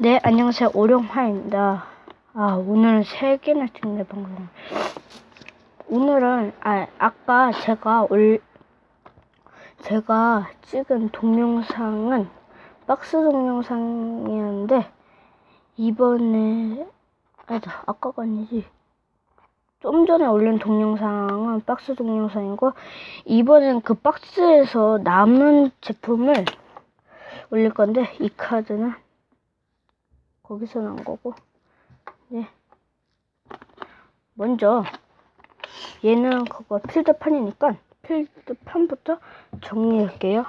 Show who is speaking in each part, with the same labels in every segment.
Speaker 1: 네, 안녕하세요. 오룡화입니다. 아, 오늘은 세 개나 찍네, 방송. 오늘은, 아, 아까 제가 올, 제가 찍은 동영상은 박스 동영상이었는데, 이번에, 아니다, 아까가 아니지. 좀 전에 올린 동영상은 박스 동영상이고, 이번엔 그 박스에서 남은 제품을 올릴 건데, 이 카드는 거기서 난 거고. 네. 먼저 얘는 그거 필드판이니까 필드판부터 정리할게요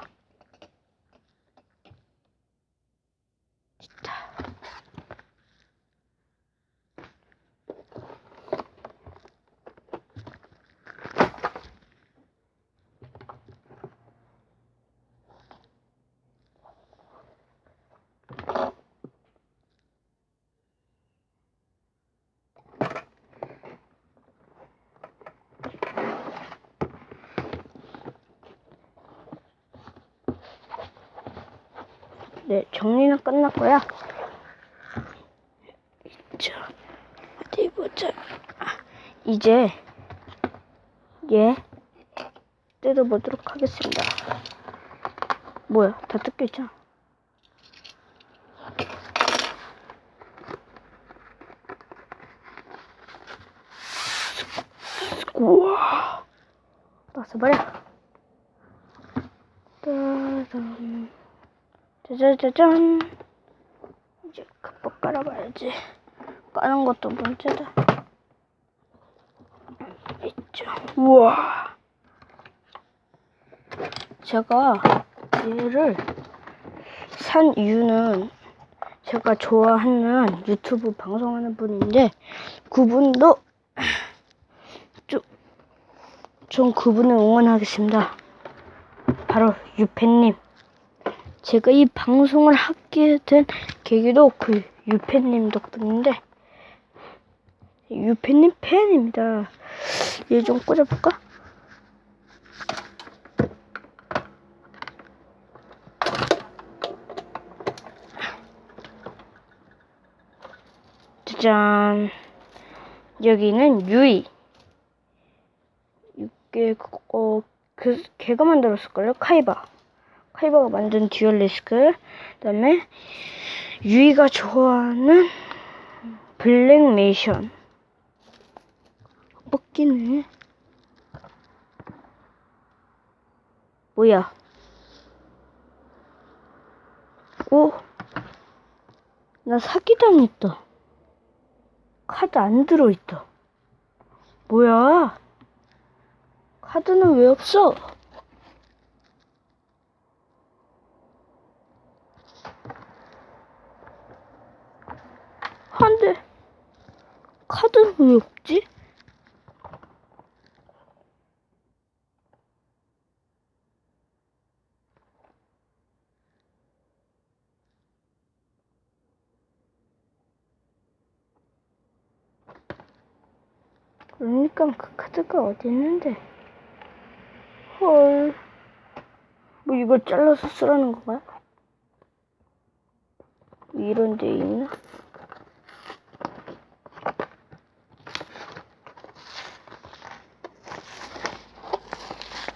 Speaker 1: 네 정리는 끝났고요. 자 어디 보자. 아, 이제 얘 뜯어보도록 하겠습니다. 뭐야 다 뜯겨있잖아. 우와 놨어버려. 따단 짜자자잔. 이제 갑박 깔아봐야지. 까는 것도 문제다. 있죠. 우와. 제가 얘를 산 이유는 제가 좋아하는 유튜브 방송하는 분인데 그분도 좀, 좀 그분을 응원하겠습니다. 바로 유팬님 제가 이 방송을 하게 된 계기도 그 유팬님 덕분인데 유팬님 팬입니다. 얘 좀 꽂아볼까? 짜잔 여기는 유이 이게 그거 그 걔가 만들었을걸요 카이바 카이바가 만든 듀얼리스크. 그다음에 유이가 좋아하는 블랙메이션. 뽑기네. 뭐야? 오! 나 사기당했다. 카드 안 들어있다. 뭐야? 카드는 왜 없어 한데 카드는 왜 없지? 그러니까 그 카드가 어디 있는데? 헐. 뭐 이걸 잘라서 쓰라는 건가요? 이런 데 있나?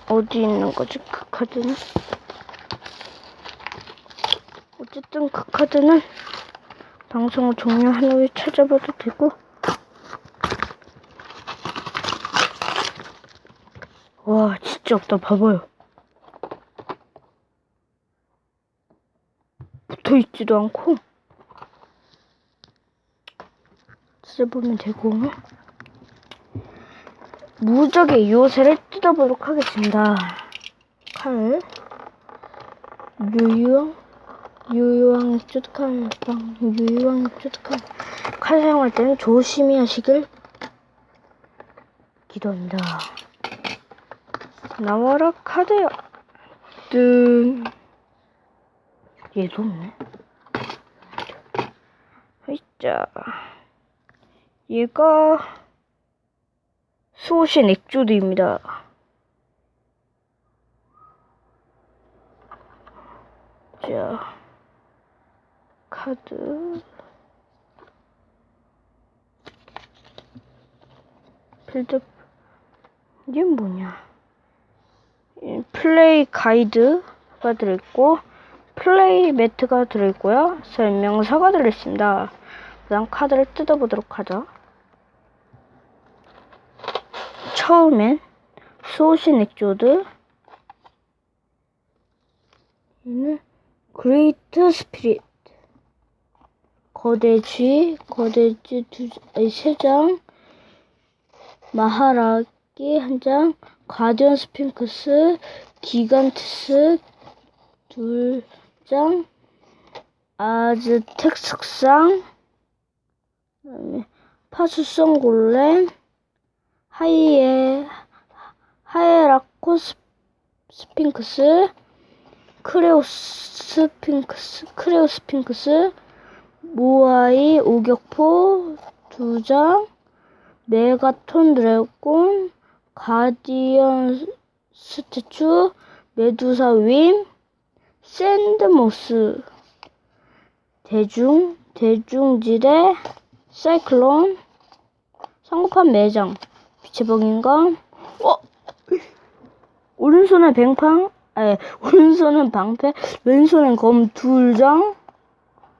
Speaker 1: 어디 있는 거지 그 카드는? 어쨌든 그 카드는 방송을 종료한 후에 찾아봐도 되고. 와 진짜 없다. 봐봐요. 붙어있지도 않고. 찾아보면 되고 무적의 요새를 뜯어보도록 하겠습니다. 칼, 유유왕, 유유왕 쭈득한 빵, 유유왕 쭈득한 칼 사용할 때는 조심히 하시길 기도합니다. 나와라 카드야. 뜬. 얘도 없네. 자, 얘가 수호신 액조드입니다. 자, 카드. 빌드 이게 뭐냐? 이 플레이 가이드가 들어있고 플레이 매트가 들어있고요. 설명서가 들어있습니다. 그 다음 카드를 뜯어보도록 하죠 처음엔 소신 엑조드. 얘는 그레이트 스피릿 거대쥐 거대쥐 두, 아니, 세 장, 마하라기 한 장, 가디언 스핑크스, 기간티스 둘 장, 아즈텍 석상, 파수성 골렘, 하이에 하에라코 스, 스핑크스, 크레오스 스핑크스, 크레오스 스핑크스, 모아이 오격포 두 장, 메가톤 드래곤, 가디언 스태츄, 메두사 윈, 샌드모스, 대중, 대중지대, 사이클론, 성급한 매장, 봉인감, 어? 오른손에 뱅팡, 아니, 오른손은 방패, 왼손엔 검둘 장,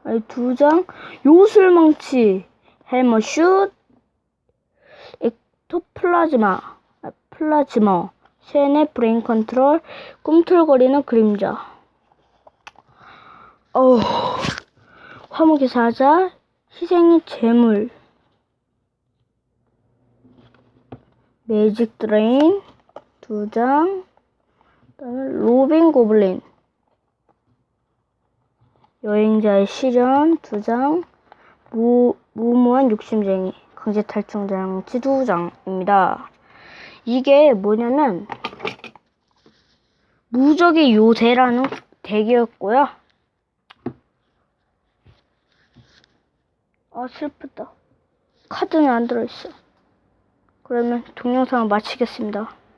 Speaker 1: 아니, 두 장, 요술망치, 헬머슛, 엑토플라즈마, 아, 플라즈머, 세네 브레인 컨트롤, 꿈틀거리는 그림자. 어우, 화목의 사자, 희생의 재물, 매직 드레인, 두 장, 그다음에 로빈 고블린, 여행자의 시련 두 장, 무, 무모한 욕심쟁이, 강제 탈출 장치 두 장입니다. 이게 뭐냐면, 무적의 요새라는 덱이었고요. 아, 슬프다. 카드는 안 들어있어. 그러면 동영상을 마치겠습니다.